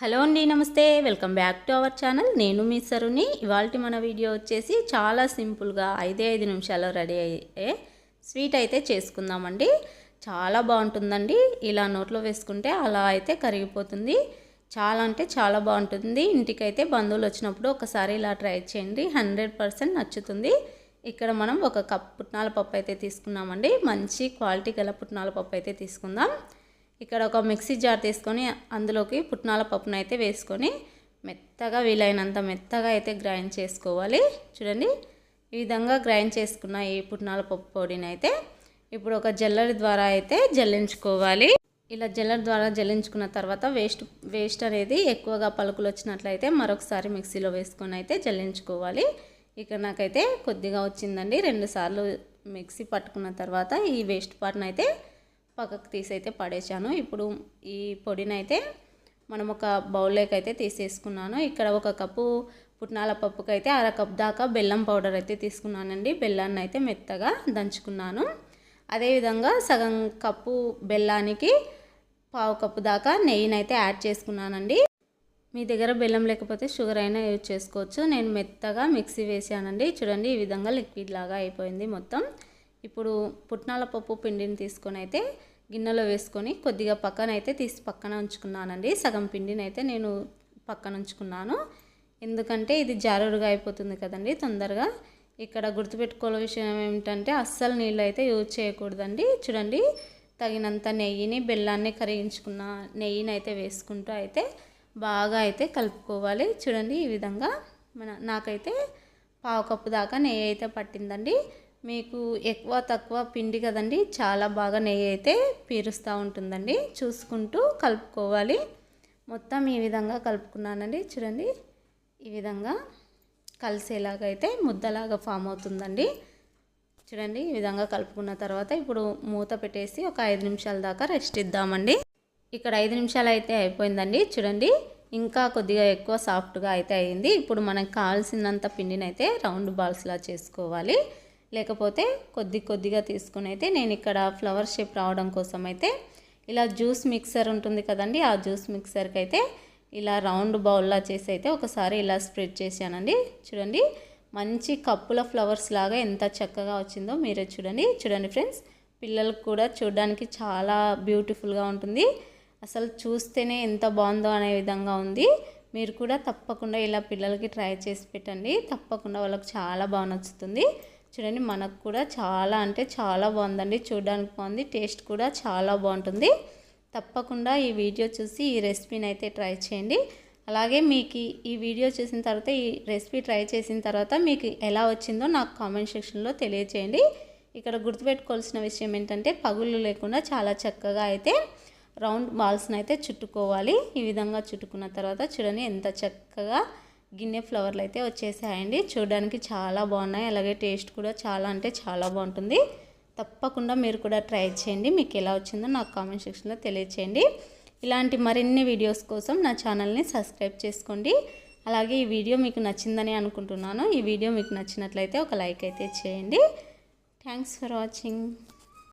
Hello అండి నమస్తే. Welcome back to our channel. నేను మీ సరుని. ఇవాళ మన వీడియో వచ్చేసి చాలా సింపుల్గా ఐదే ఐదు నిమిషాల్లో రెడీ అయ్యే స్వీట్ అయితే చేసుకుందామండి. చాలా బాగుంటుందండి. ఇలా నోట్లో వేసుకుంటే అలా అయితే కరిగిపోతుంది. చాలా అంటే చాలా బాగుంటుంది. ఇంటికైతే బంధువులు వచ్చినప్పుడు ఒకసారి ఇలా ట్రై చేయండి. హండ్రెడ్ పర్సెంట్ నచ్చుతుంది. ఇక్కడ మనం ఒక కప్ పుట్నాల పప్పు అయితే తీసుకున్నామండి. మంచి క్వాలిటీ గల పుట్నాల పప్పు అయితే తీసుకుందాం. ఇక్కడ ఒక మిక్సీ జార్ తీసుకొని అందులోకి పుట్నాల పప్పును అయితే వేసుకొని మెత్తగా వీలైనంత మెత్తగా అయితే గ్రైండ్ చేసుకోవాలి. చూడండి ఈ విధంగా గ్రైండ్ చేసుకున్న ఈ పుట్నాల పప్పు పొడిని అయితే ఇప్పుడు ఒక జల్లరి ద్వారా అయితే జల్లించుకోవాలి. ఇలా జల్లర్ ద్వారా జల్లించుకున్న తర్వాత వేస్ట్ వేస్ట్ అనేది ఎక్కువగా పలుకులు వచ్చినట్లయితే మరొకసారి మిక్సీలో వేసుకొని అయితే జల్లించుకోవాలి. ఇక్కడ నాకైతే కొద్దిగా వచ్చిందండి. రెండుసార్లు మిక్సీ పట్టుకున్న తర్వాత ఈ వేస్ట్ పార్ట్ని అయితే పక్కకు తీసి అయితే ఇప్పుడు ఈ పొడిని అయితే మనం ఒక బౌల్లోకి అయితే తీసేసుకున్నాను. ఇక్కడ ఒక కప్పు పుట్నాల పప్పుకి అయితే అర కప్ దాకా బెల్లం పౌడర్ అయితే తీసుకున్నానండి. బెల్లాన్ని అయితే మెత్తగా దంచుకున్నాను. అదేవిధంగా సగం కప్పు బెల్లానికి పావు కప్పు దాకా నెయ్యిని అయితే యాడ్ చేసుకున్నానండి. మీ దగ్గర బెల్లం లేకపోతే షుగర్ అయినా యూజ్ చేసుకోవచ్చు. నేను మెత్తగా మిక్సీ వేసానండి. చూడండి ఈ విధంగా లిక్విడ్ లాగా అయిపోయింది మొత్తం. ఇప్పుడు పుట్నాల పప్పు పిండిని తీసుకొని అయితే గిన్నెలో వేసుకొని కొద్దిగా పక్కన అయితే తీసి పక్కన ఉంచుకున్నానండి. సగం పిండిని అయితే నేను పక్కన ఉంచుకున్నాను. ఎందుకంటే ఇది జారుడుగా అయిపోతుంది కదండి తొందరగా. ఇక్కడ గుర్తుపెట్టుకోవాల విషయం ఏమిటంటే అస్సలు నీళ్ళు అయితే యూజ్ చేయకూడదండి. చూడండి తగినంత నెయ్యిని బెల్లాన్ని కరిగించుకున్న నెయ్యిని అయితే వేసుకుంటూ అయితే బాగా అయితే కలుపుకోవాలి. చూడండి ఈ విధంగా మన నాకైతే పావు కప్పు దాకా నెయ్యి అయితే పట్టిందండి. మీకు ఎక్కువ తక్కువ పిండి కదండి చాలా బాగా నెయ్యి అయితే పీరుస్తూ ఉంటుందండి. చూసుకుంటూ కలుపుకోవాలి. మొత్తం ఈ విధంగా కలుపుకున్నానండి. చూడండి ఈ విధంగా కలిసేలాగా అయితే ముద్దలాగా ఫామ్ అవుతుందండి. చూడండి ఈ విధంగా కలుపుకున్న తర్వాత ఇప్పుడు మూత పెట్టేసి ఒక ఐదు నిమిషాల దాకా రెస్ట్ ఇద్దామండి. ఇక్కడ ఐదు నిమిషాలు అయితే అయిపోయిందండి. చూడండి ఇంకా కొద్దిగా ఎక్కువ సాఫ్ట్గా అయితే అయింది. ఇప్పుడు మనకు కావాల్సినంత పిండిని అయితే రౌండ్ బాల్స్లా చేసుకోవాలి. లేకపోతే కొద్ది కొద్దిగా తీసుకుని అయితే నేను ఇక్కడ ఫ్లవర్ షేప్ రావడం కోసం అయితే ఇలా జ్యూస్ మిక్సర్ ఉంటుంది కదండి ఆ జ్యూస్ మిక్సర్కి అయితే ఇలా రౌండ్ బౌల్లా చేసి అయితే ఒకసారి ఇలా స్ప్రెడ్ చేశానండి. చూడండి మంచి కప్పుల ఫ్లవర్స్ లాగా ఎంత చక్కగా వచ్చిందో మీరే చూడండి. చూడండి ఫ్రెండ్స్ పిల్లలకు కూడా చూడడానికి చాలా బ్యూటిఫుల్గా ఉంటుంది. అసలు చూస్తేనే ఎంత బాగుందో అనే విధంగా ఉంది. మీరు కూడా తప్పకుండా ఇలా పిల్లలకి ట్రై చేసి పెట్టండి. తప్పకుండా వాళ్ళకి చాలా బాగా నచ్చుతుంది. చూడండి మనకు కూడా చాలా అంటే చాలా బాగుందండి. చూడడానికి బాగుంది టేస్ట్ కూడా చాలా బాగుంటుంది. తప్పకుండా ఈ వీడియో చూసి ఈ రెసిపీని అయితే ట్రై చేయండి. అలాగే మీకు ఈ వీడియో చూసిన తర్వాత ఈ రెసిపీ ట్రై చేసిన తర్వాత మీకు ఎలా వచ్చిందో నాకు కామెంట్ సెక్షన్లో తెలియచేయండి. ఇక్కడ గుర్తుపెట్టుకోవాల్సిన విషయం ఏంటంటే పగుళ్ళు లేకుండా చాలా చక్కగా అయితే రౌండ్ బాల్స్ని అయితే చుట్టుకోవాలి. ఈ విధంగా చుట్టుకున్న తర్వాత చూడండి ఎంత చక్కగా గిన్నె ఫ్లవర్లు అయితే వచ్చేసాయండి. చూడడానికి చాలా బాగున్నాయి. అలాగే టేస్ట్ కూడా చాలా అంటే చాలా బాగుంటుంది. తప్పకుండా మీరు కూడా ట్రై చేయండి. మీకు ఎలా వచ్చిందో నాకు కామెంట్ సెక్షన్లో తెలియచేయండి. ఇలాంటి మరిన్ని వీడియోస్ కోసం నా ఛానల్ని సబ్స్క్రైబ్ చేసుకోండి. అలాగే ఈ వీడియో మీకు నచ్చిందని అనుకుంటున్నాను. ఈ వీడియో మీకు నచ్చినట్లయితే ఒక లైక్ అయితే చేయండి. Thanks for watching.